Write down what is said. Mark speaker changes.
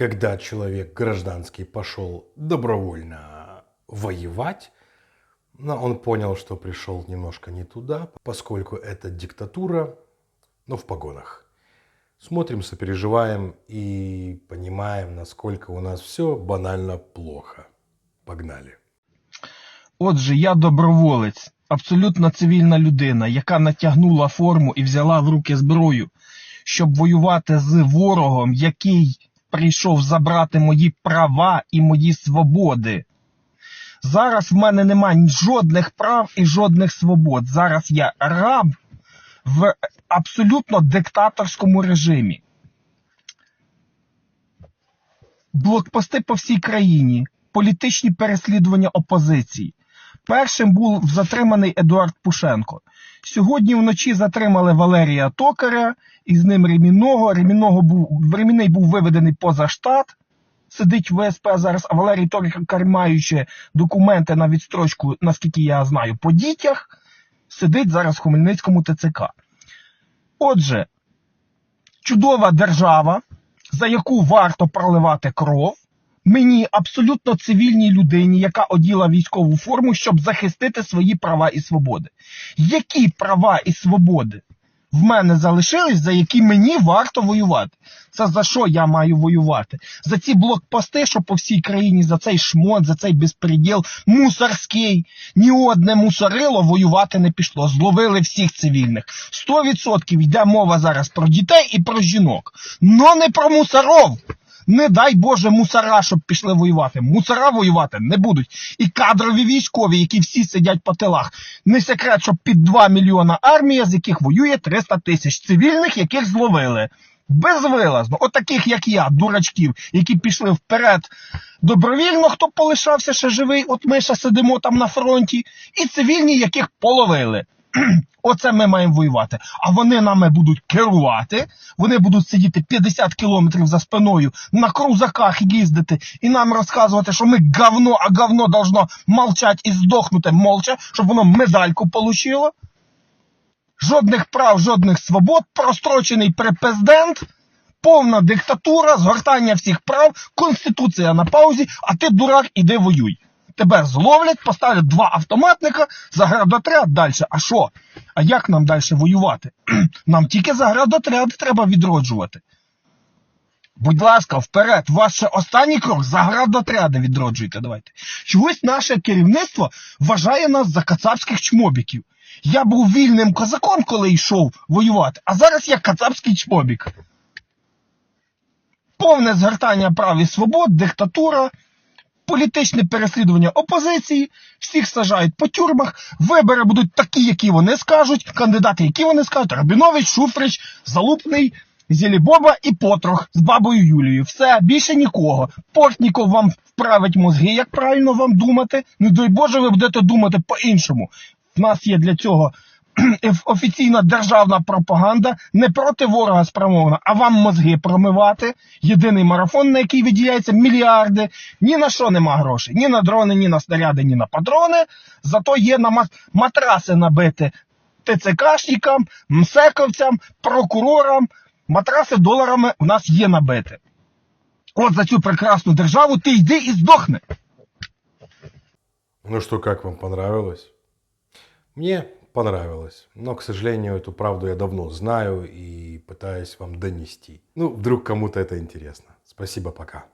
Speaker 1: Когда человек гражданский пошел добровольно воевать, но он понял, что пришел немножко не туда, поскольку это диктатура, но в погонах. Смотрим, сопереживаем и понимаем, насколько у нас все банально плохо. Погнали.
Speaker 2: Отже, я доброволець, абсолютно цивільна людина, яка натягнула форму і взяла в руки зброю, щоб воювати з ворогом, який прийшов забрати мої права і мої свободи. Зараз в мене немає жодних прав і жодних свобод. Зараз я раб в абсолютно диктаторському режимі. Блокпости по всій країні, політичні переслідування опозиції. Першим був затриманий Едуард Пушенко. Сьогодні вночі затримали Валерія Токаря і з ним Ремінного. Ремінного був, Ремінний був виведений поза штат. Сидить в ВСП зараз, а Валерій Токар, маючи документи на відстрочку, наскільки я знаю, по дітях, сидить зараз в Хмельницькому ТЦК. Отже, чудова держава, за яку варто проливати кров, мені абсолютно цивільній людині, яка оділа військову форму, щоб захистити свої права і свободи. Які права і свободи в мене залишились, за які мені варто воювати? Це за що я маю воювати? За ці блокпости, що по всій країні, за цей шмот, за цей безпреділ мусорський. Ні одне мусорило воювати не пішло. Зловили всіх цивільних. 100% йде мова зараз про дітей і про жінок. Но не про мусоров. Не дай Боже мусора, щоб пішли воювати. Мусора воювати не будуть. І кадрові військові, які всі сидять по тилах. Не секрет, що під 2 мільйона армія, з яких воює 300 тисяч цивільних, яких зловили. Безвилазно, отаких, як я, дурачків, які пішли вперед добровільно, хто полишався ще живий, от ми ще сидимо там на фронті, і цивільні, яких половили. Оце ми маємо воювати. А вони нами будуть керувати, вони будуть сидіти 50 кілометрів за спиною, на крузаках їздити. І нам розказувати, що ми говно, а говно должно молчать і здохнути молча, щоб воно медальку получило. Жодних прав, жодних свобод, прострочений препрездент, повна диктатура, згортання всіх прав, конституція на паузі, а ти дурак, іди воюй. Тебе зловлять, поставлять два автоматника, заградотряд далі. А що? А як нам далі воювати? Нам тільки заградотряд треба відроджувати. Будь ласка, вперед, ваш останній крок заградотряди відроджуйте. Давайте. Чогось наше керівництво вважає нас за кацапських чмобіків. Я був вільним козаком, коли йшов воювати, а зараз я кацапський чмобік. Повне згортання прав і свобод, диктатура, політичне переслідування опозиції, всіх сажають по тюрмах, вибори будуть такі, які вони скажуть, кандидати, які вони скажуть, Рабінович, Шуфрич, Залупний, Зєлібоба і Потрох з бабою Юлією. Все, більше нікого. Портніков вам вправить мозги, як правильно вам думати. Не дай Боже, ви будете думати по-іншому. В нас є для цього офіційна державна пропаганда не проти ворога спрямована, а вам мозги промивати. Єдиний марафон, на який виділяється мільярди. Ні на що нема грошей. Ні на дрони, ні на снаряди, ні на патрони. Зато є на матраси набити ТЦКшникам, МСЕКовцям, прокурорам. Матраси доларами у нас є набити. От за цю прекрасну державу ти йди і здохни.
Speaker 1: Ну что, как вам понравилось? Мне понравилось. Но, к сожалению, эту правду я давно знаю и пытаюсь вам донести. Ну, вдруг кому-то это интересно. Спасибо, пока.